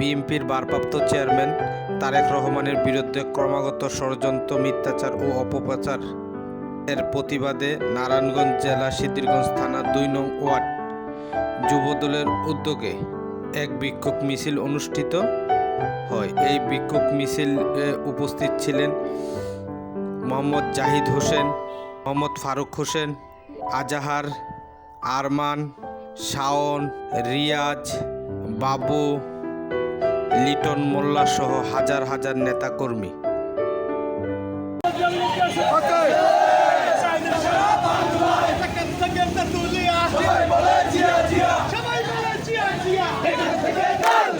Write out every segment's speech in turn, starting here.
বিএনপির ভারপ্রাপ্ত চেয়ারম্যান তারেক রহমানের বিরুদ্ধে ক্রমাগত ষড়যন্ত্র, মিথ্যাচার ও অপপ্রচার এর প্রতিবাদে নারায়ণগঞ্জ জেলা সিদ্ধিরগঞ্জ থানা দুই নং ওয়ার্ড যুবদলের উদ্যোগে এক বিক্ষোভ মিছিল অনুষ্ঠিত হয়। এই বিক্ষোভ মিছিল উপস্থিত ছিলেন মোহাম্মদ জাহিদ হোসেন, মোহাম্মদ ফারুক হোসেন, আজাহার, আরমান, শাওন, রিয়াজ, বাবু লিটন মোল্লা সহ হাজার হাজার নেতাকর্মী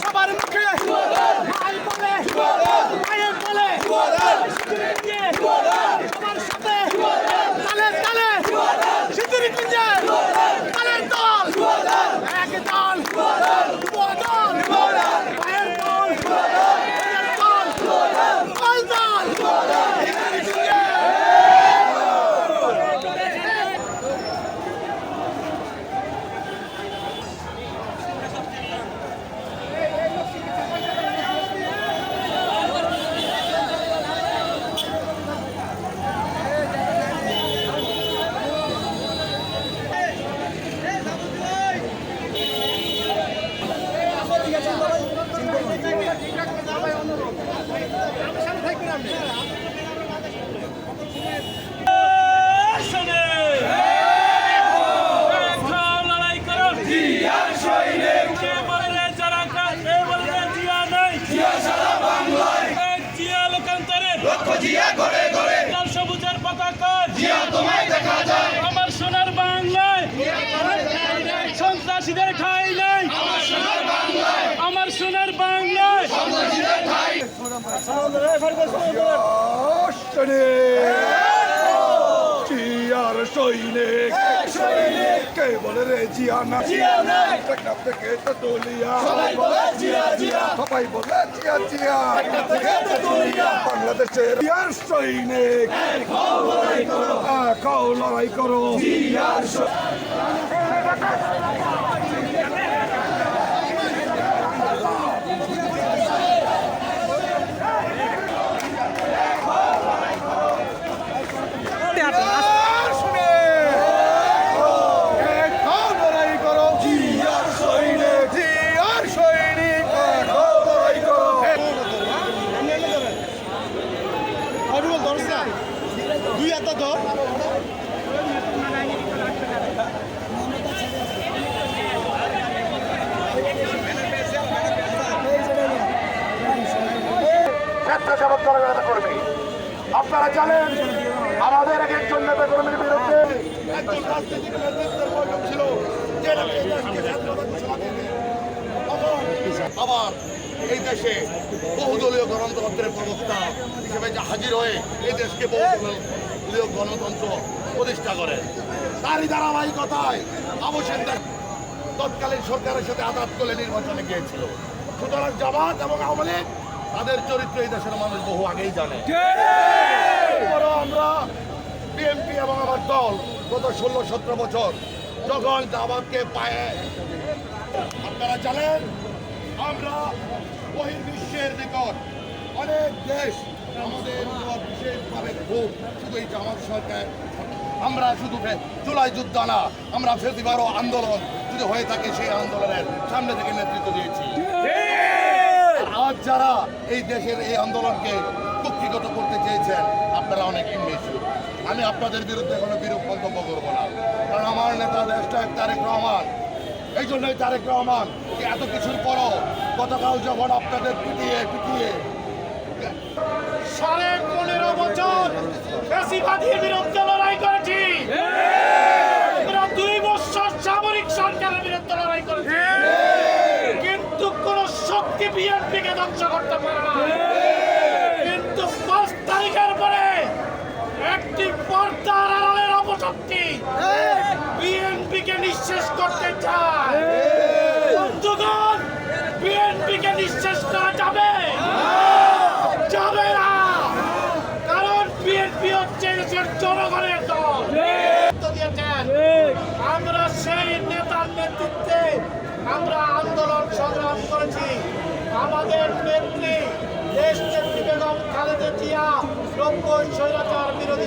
সবার মুখে ভাই বলে ভাইয়ের বলে সবার সাথে তালে তালে সিঁদুরি কুঞ্জে তালের দল এক দল দুয়া দল ভাইয়ের দল ভাইয়ের দল দল দল সিঁদুরি কুঞ্জে সবুজের পতাকা। জিয়া তোমায় দেখা যায়। আমার সোনার বাংলায়। সন্ত্রাসীদের ঠাই নাই। আমার সোনার বাংলায়। আমার সোনার বাংলায়। সন্ত্রাসীদের ঠাই। জিয়ার সৈনিক। বলে রে জিয়ানা টেকনাফ থেকে তেতুলিয়া সবাই বলে জিয়া জিয়া। বাংলাদেশের জিয়ার সৈনিক। খাও লড়াই করো। খাও লড়াই করো জিয়ার সৈনিক জিয়ার সৈনিক খাও লড়াই করো দুই হাতে ধর দলের কর্মী। আপনারা জানেন, আমাদের এক একজন নেতা কর্মীর বিরুদ্ধে আবার এই দেশে বহুদলীয় গণতন্ত্রের প্রবক্তা হিসেবে যে হাজির হয়ে এই দেশকে বহুদলীয় গণতন্ত্র প্রতিষ্ঠা করেন তারই ধারাবাহিকতায় আবু সেন্দার তৎকালীন সরকারের সাথে আঘাত করে নির্বাচনে গিয়েছিল। সুতরাং জামাত এবং আওয়ামী লীগ তাদের চরিত্র এই দেশের মানুষ বহু আগেই জানে। আমরা বিএনপি এবং আমার দল গত ষোলো সতেরো বছর যখন জামাতকে পায়ে আপনারা জানেন আমরা বহির্বিশ্বের নিকট অনেক দেশ আমাদের বিশেষভাবে খুব শুধু এই জামাত সরকার আমরা শুধু জুলাই যুদ্ধ না আমরা ফেসিবারও আন্দোলন যদি হয়ে থাকে সেই আন্দোলনের সামনে থেকে নেতৃত্ব দিয়েছি। যারা এই দেশের এই আন্দোলনকে কুক্ষিগত করতে চেয়েছেন, আপনারা অনেক ইংলিশ আমি আপনাদের বিরুদ্ধে কোনো বিরূপ মন্তব্য করব না। কারণ আমার নেতা দেশটা তারেক রহমান। এই জন্যই তারেক রহমান এত কিছুর পরও গতকাল যখন আপনাদের পিটিয়ে পিটিয়ে সাড়ে পনেরো বছর বেশিবাদীর বিরুদ্ধে লড়াই করেছি আমরা দুই বছর সামরিক সরকারের বিরুদ্ধে লড়াই করেছি কিন্তু কোন শক্তি বিএনপিকে ধ্বংস করতে পারে না কিন্তু পাঁচ তারিখের পরে একটি পর্দার আড়ালের অপশক্তি বিএনপিকে নিঃশেষ করতে চায় বন্ধুগণ বিএনপিকে নিঃশেষ করা যাবে। যাবে না। কারণ বিএনপি হচ্ছে দেশের জনগণের দল। দিয়েছেন। আমরা সেই নেতার নেতৃত্বে আমরা আন্দোলন সংগ্রাম করেছি। আমাদের নেত্রী দেশ নেত্রী বেগম খালেদা জিয়া নব্বই স্বৈরাচার বিরোধী